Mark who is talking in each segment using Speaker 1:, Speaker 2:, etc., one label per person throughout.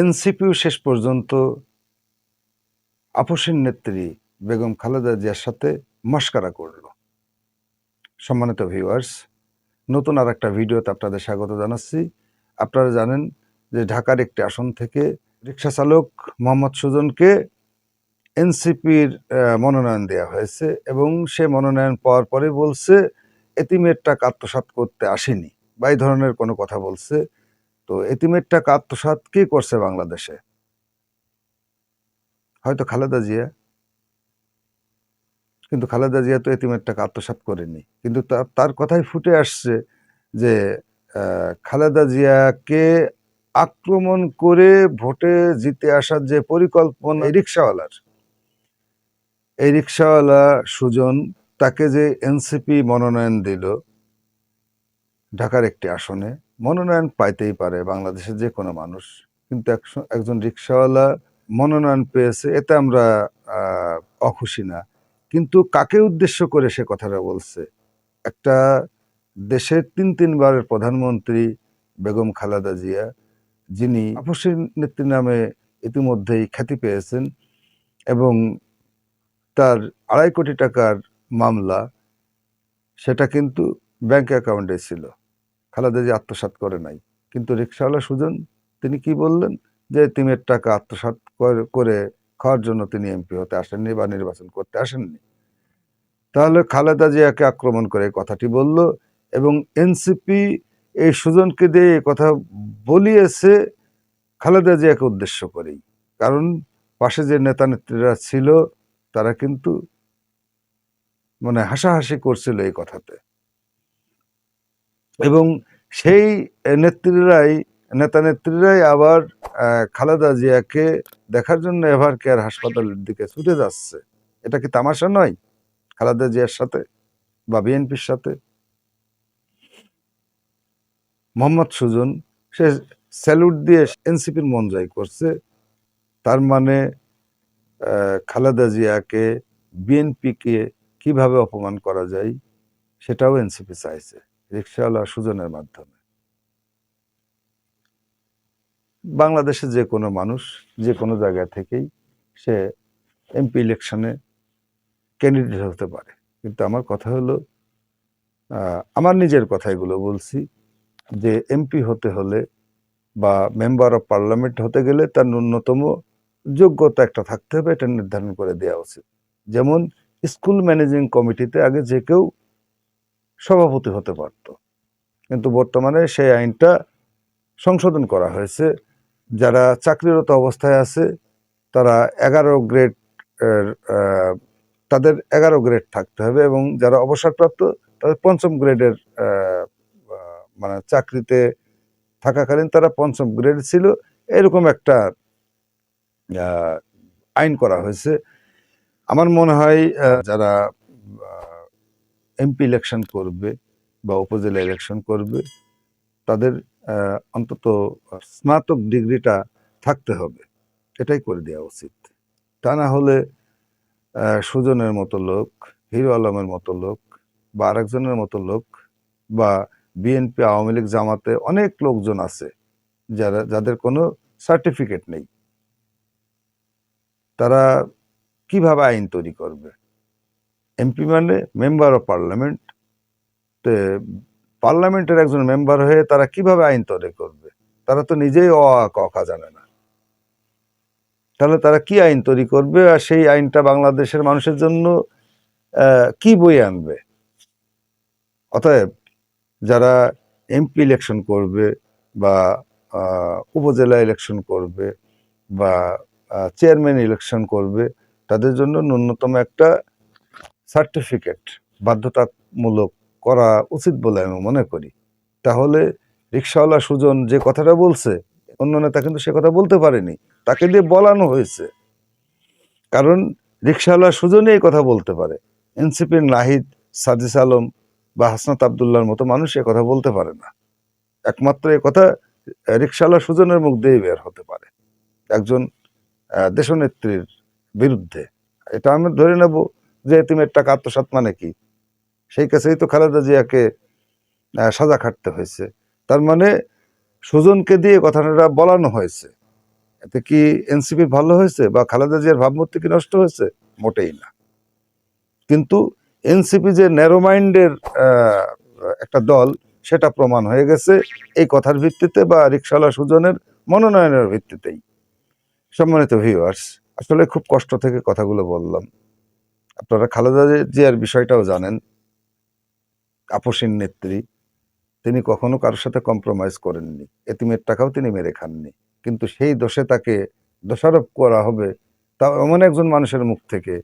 Speaker 1: এনসিপিও শেষ পর্যন্ত আপসের নেত্রী বেগম খালেদা জিয়ার সাথে মস্কারা করল। সম্মানিত ভিউয়ার্স নতুন আর একটা ভিডিওতে আপনাদের স্বাগত জানাচ্ছি। আপনারা জানেন যে ঢাকার একটি আসন থেকে রিক্সা চালক মোহাম্মদ সুজনকে এনসিপির মনোনয়ন দেওয়া হয়েছে এবং সে মনোনয়ন পাওয়ার পরে বলছে এতিমের টাকা আত্মসাৎ করতে আসেনি বা এই ধরনের কোনো কথা বলছে। তো এতিমের টাকা আত্মসাৎ কে করছে বাংলাদেশে? হয়তো খালেদা জিয়া। কিন্তু খালেদা জিয়া তো এতিমের টাকা আত্মসাৎ করেনি। কিন্তু তার কথাই ফুটে আসছে যে খালেদা জিয়াকে আক্রমণ করে ভোটে জিতে আসার যে পরিকল্পনা রিক্সাওয়ালার, এই রিক্সাওয়ালা সুজন তাকে যে এনসিপি মনোনয়ন দিল ঢাকার একটি আসনে মনোনয়ন পাইতেই পারে বাংলাদেশের যে কোনো মানুষ। কিন্তু একজন রিক্সাওয়ালা মনোনয়ন পেয়েছে, এতে আমরা অখুশি না। কিন্তু কাকে উদ্দেশ্য করে সে কথাটা বলছে? একটা দেশের তিন তিনবারের প্রধানমন্ত্রী বেগম খালেদা জিয়া, যিনি আপসের নেত্রী নামে ইতিমধ্যেই খ্যাতি পেয়েছেন এবং তার আড়াই কোটি টাকার মামলা, সেটা কিন্তু ব্যাংক অ্যাকাউন্টে ছিল। খালেদা জিয়া আত্মসাৎ করে নাই। কিন্তু রিক্সাওয়ালা সুজন, তিনি কি বললেন? যে তিমের টাকা আত্মসাৎ কর- খাওয়ার জন্য তিনি এমপি হতে আসেননি বা নির্বাচন করতে আসেননি। তাহলে খালেদা জিয়াকে আক্রমণ করে কথাটি বলল এবং এনসিপি এই সুজনকে দিয়ে কথা বলিয়েছে খালেদা জিয়াকে উদ্দেশ্য করেই। কারণ পাশে যে নেতা নেত্রীরা ছিল, তারা কিন্তু মানে হাসাহাসি করছিল এই কথাতে। এবং সেই নেত্রীরাই, নেতা নেত্রীরাই আবার খালেদা জিয়াকে দেখার জন্য এভার কেয়ার হাসপাতালের দিকে ছুটে যাচ্ছে। এটা কি তামাশা নয়? খালেদা জিয়ার সাথে বা বিএনপির সাথে? মোহাম্মদ সুজন, সে স্যালুট দিয়ে এনসিপির মন জয় করছে। তার মানে খালেদা জিয়াকে, বিএনপিকে কীভাবে অপমান করা যায়, সেটাও এনসিপি চাইছে। রিক্সাওয়ালা সুজনের মাধ্যমে। বাংলাদেশে যে কোনো মানুষ, যে কোনো জায়গা থেকেই সে এমপি ইলেকশনে ক্যান্ডিডেট হতে পারে। কিন্তু আমার কথা হলো আমার নিজের কথাইগুলো বলছি যে এমপি হতে হলে বা মেম্বার অফ পার্লামেন্ট হতে গেলে তার ন্যূনতম যোগ্যতা একটা থাকতে হবে, এটা নির্ধারণ করে দেওয়া উচিত। যেমন স্কুল ম্যানেজিং কমিটিতে আগে যে কেউ সভাপতি হতে পারত। কিন্তু বর্তমানে সেই আইনটা সংশোধন করা হয়েছে। যারা চাকরিরত অবস্থায় আছে, তারা এগারো গ্রেড তাদের এগারো গ্রেড থাকতে হবে এবং যারা অবসরপ্রাপ্ত, তাদের পঞ্চম গ্রেডের মানে চাকরিতে থাকাকালীন তারা পঞ্চম গ্রেড ছিল। এরকম একটা আইন করা হয়েছে। আমার মনে হয় যারা এমপি ইলেকশন করবে বা উপজেলা ইলেকশন করবে, তাদের অন্তত স্নাতক ডিগ্রিটা থাকতে হবে। এটাই করে দেওয়া উচিত। তা না হলে সুজনের মতো লোক, হিরো আলমের মতো লোক বা আরেকজনের মতো লোক বা বিএনপি আওয়ামী লীগ জামাতে অনেক লোকজন আছে যারা, যাদের কোনো সার্টিফিকেট নেই। তারা কীভাবে আইন তৈরি করবে? এমপি মানে মেম্বার অফ পার্লামেন্ট পার্লামেন্টের একজন মেম্বার হয়ে তারা কীভাবে আইন তৈরি করবে? তারা তো নিজেই অ, ক জানে না। তাহলে তারা কি আইন তৈরি করবে আর সেই আইনটা বাংলাদেশের মানুষের জন্য কি বই আনবে? অতএব যারা এমপি ইলেকশন করবে বা উপজেলা ইলেকশন করবে বা চেয়ারম্যান ইলেকশন করবে, তাদের জন্য ন্যূনতম একটা সার্টিফিকেট বাধ্যতামূলক করা উচিত বলে আমি মনে করি। তাহলে রিক্সাওয়ালা সুজন যে কথাটা বলছে, অন্য নেতা কিন্তু সে কথা বলতে পারেনি। তাকে দিয়ে বলানো হয়েছে। কারণ রিক্সাওয়ালা সুজনই এই কথা বলতে পারে। এনসিপির নাহিদ, সাজিস আলম বা হাসনাত আবদুল্লার মতো মানুষ এ কথা বলতে পারে না। একমাত্র এ কথা রিক্সাওয়ালা সুজনের মুখ দিয়েই বের হতে পারে। একজন দেশনেত্রীর বিরুদ্ধে। এটা আমি ধরে নেব যে এতিমের টাকা আত্মসাৎ মানে কি? সেই কাছেই তো খালেদা জিয়াকে সাজা খাটতে হয়েছে। তার মানে সুজনকে দিয়ে কথাটা বলানো হয়েছে। এতে কি এনসিপি ভালো হয়েছে বা খালেদা জিয়ার ভাবমূর্তি কি নষ্ট হয়েছে? মোটেই না। কিন্তু এনসিপি যে ন্যারো মাইন্ডের একটা দল, সেটা প্রমাণ হয়ে গেছে এই কথার ভিত্তিতে বা রিক্সাওয়ালা সুজনের মনোনয়নের ভিত্তিতেই। সম্মানিত ভিউয়ার্স আসলে খুব কষ্ট থেকে কথাগুলো বললাম। আপনারা খালেদা জিয়ার বিষয়টাও জানেন আপসীন নেত্রী, তিনি কখনো কারোর সাথে কম্প্রোমাইজ করেননি। এতিমের টাকাও তিনি মেরে খাননি। কিন্তু সেই দোষে তাকে দোষারোপ করা হবে তা এমন একজন মানুষের মুখ থেকে,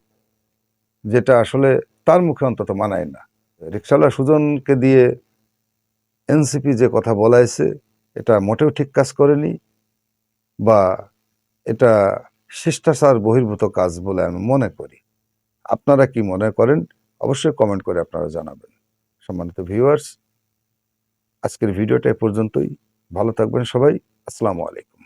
Speaker 1: যেটা আসলে তার মুখে অন্তত মানায় না। রিক্সাওয়ালা সুজনকে দিয়ে এনসিপি যে কথা বলাইছে, এটা মোটেও ঠিক কাজ করেনি বা এটা শিষ্টাচার বহির্ভূত কাজ বলে আমি মনে করি। আপনারা কি মনে করেন, অবশ্যই কমেন্ট করে আপনারা জানাবেন। সম্মানিত ভিউয়ার্স আজকের ভিডিওটা এ পর্যন্তই। ভালো থাকবেন সবাই। আসসালামু আলাইকুম।